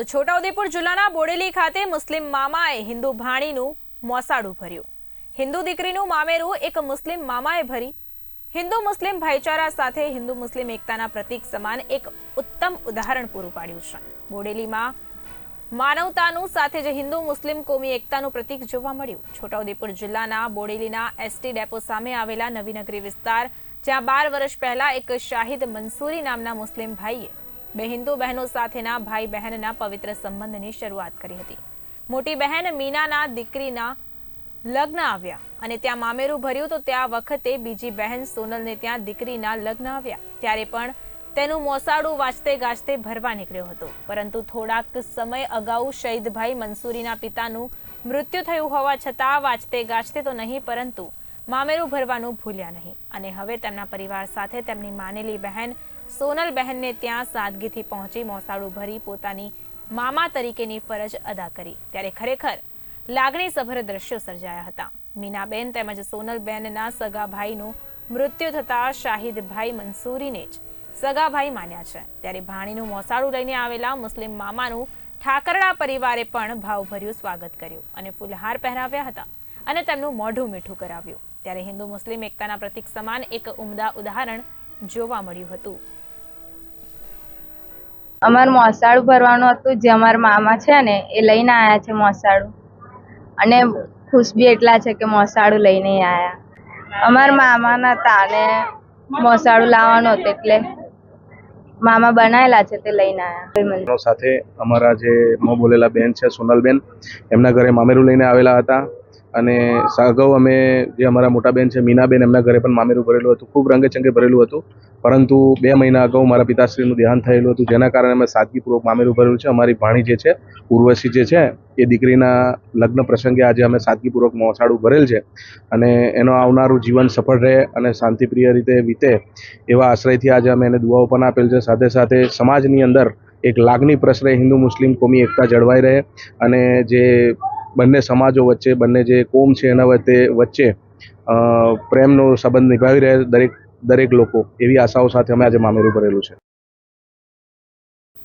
તો છોટાઉદેપુર જિલ્લાના બોડેલી ખાતે મુસ્લિમ મામાએ હિન્દુ ભાણીનું મોસાડું ભર્યું. હિન્દુ દીકરીનું મામેરું એક મુસ્લિમ મામાએ ભરી. હિન્દુ મુસ્લિમ ભાઈચારા સાથે હિન્દુ મુસ્લિમ એકતાના પ્રતીક સમાન એક ઉત્તમ ઉદાહરણ પૂરું પાડ્યું છે. બોડેલીમાં માનવતાનું સાથે જ હિન્દુ મુસ્લિમ કોમી એકતાનું પ્રતીક જોવા મળ્યું. છોટાઉદેપુર જિલ્લાના બોડેલીના એસટી ડેપો સામે આવેલા નવીનગરી વિસ્તાર, જ્યાં બાર વર્ષ પહેલા એક શાહિદ મંસૂરી નામના મુસ્લિમ ભાઈએ બે હિન્દુ બહેનો સાથેના ભાઈ બહેનના પવિત્ર સંબંધની શરૂઆત કરી હતી. મોટી બહેન મીનાના દીકરીના લગ્ન આવ્યા અને ત્યાં મામેરું ભર્યું તો ત્યાં વખતે બીજી બહેન સોનલને ત્યાં દીકરીના લગ્ન આવ્યા. ત્યારે પણ તેનું મોસાળું વાંચતે ગાજતે ભરવા નીકળ્યો હતો. પરંતુ થોડાક સમય અગાઉ શહીદભાઈ મંસૂરીના પિતાનું મૃત્યુ થયું હોવા છતાં વાંચતે ગાજતે તો નહીં, પરંતુ મામેરું ભરવાનું ભૂલ્યા નહીં. અને હવે તેમના પરિવાર સાથે તેમની માનેલી બહેન, સોનલ બહેનને ત્યાં સાદગીથી પહોંચી મોસાળું ભરી પોતાની મામા તરીકેની ફરજ અદા કરી. ત્યારે ખરેખર લાગણીસભર દ્રશ્યો સર્જાયા હતા. મીનાબેન તેમજ સોનલબેનના સગા મૃત્યુ થતા શાહિદભાઈ મંસૂરીને જ સગા ભાઈ માન્યા છે. ત્યારે ભાણીનું મોસાળું લઈને આવેલા મુસ્લિમ મામાનું ઠાકરડા પરિવારે પણ ભાવભર્યું સ્વાગત કર્યું અને ફૂલહાર પહેરાવ્યા હતા અને તેમનું મોઢું મીઠું કરાવ્યું. ત્યારે હિન્દુ મુસ્લિમ એકતાના પ્રતીક સમાન એક ઉમદા ઉદાહરણ જોવા મળ્યું હતું. અમારે મોસાળું ભરવાનું હતું જે અમારા મામા છે ને એ લઈને આવ્યા છે મોસાળું. અને ખુશ બી એટલા છે કે મોસાળું લઈને આવ્યા અમારા મામાના તાને મોસાળું લાવવાનું હતું એટલે મામા બનાવેલા છે તે લઈને આવ્યા સાથે અમારા જે મો બોલેલા બેન છે સોનલબેન એમના ઘરે મામેરું લઈને આવેલા હતા. અને અગાઉ અમે જે અમારા મોટા બેન છે, મીનાબેન, એમના ઘરે પણ મામેરું ભરેલું હતું. ખૂબ રંગેચંગે ભરેલું હતું. પરંતુ બે મહિના અગાઉ મારા પિતાશ્રીનું દેહાંત થયેલું હતું. જેના કારણે અમે સાદગીપૂર્વક મામેરું ભરેલું છે. અમારી ભાણી જે છે, ઉર્વશી જે છે, એ દીકરીના લગ્ન પ્રસંગે આજે અમે સાદગીપૂર્વક મોસાળું ભરેલ છે. અને એનો આવનારું જીવન સફળ રહે અને શાંતિપ્રિય રીતે વીતે એવા આશ્રયથી આજે અમે એને દુઆઓ પણ આપેલ છે. સાથે સાથે સમાજની અંદર એક લાગણી પ્રસરે હિન્દુ મુસ્લિમ કોમી એકતા જળવાઈ રહે અને જે બંને સમાજો વચ્ચે, બંને જે કોમ છે એના વચ્ચે વચ્ચે પ્રેમનો સંબંધ નિભાવી રહે દરેક દરેક લોકો. એવી આશાઓ સાથે અમે આજે મામેરું ભરેલું છે.